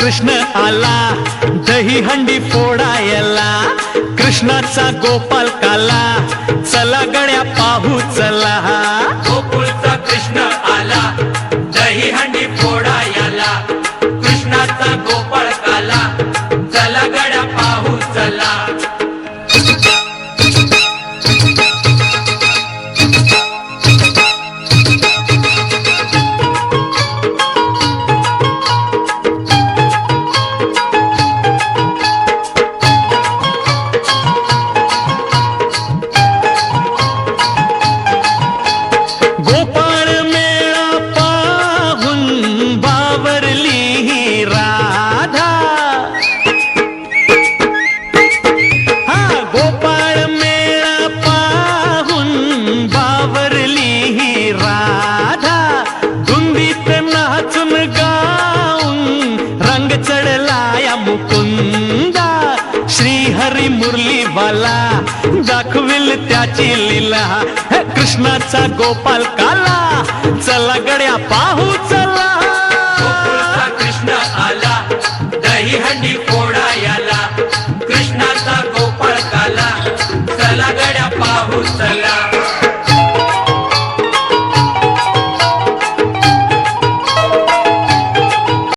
कृष्ण आला दही हंडी फोडायला कृष्णाचा गोपाल काला चला गड्या पाहू चला. गोकुळचा कृष्ण आला दही हंडी फोडायला कृष्णाचा गोपाळ काला चला मुरली वाला दाखविल त्याची लीला. कृष्णाचा गोपाल काला चला गड्या पाहू चला. कृष्ण आला दही हंडी फोडायला. कृष्णाचा गोपाल काला चला गड्या पाहू चला.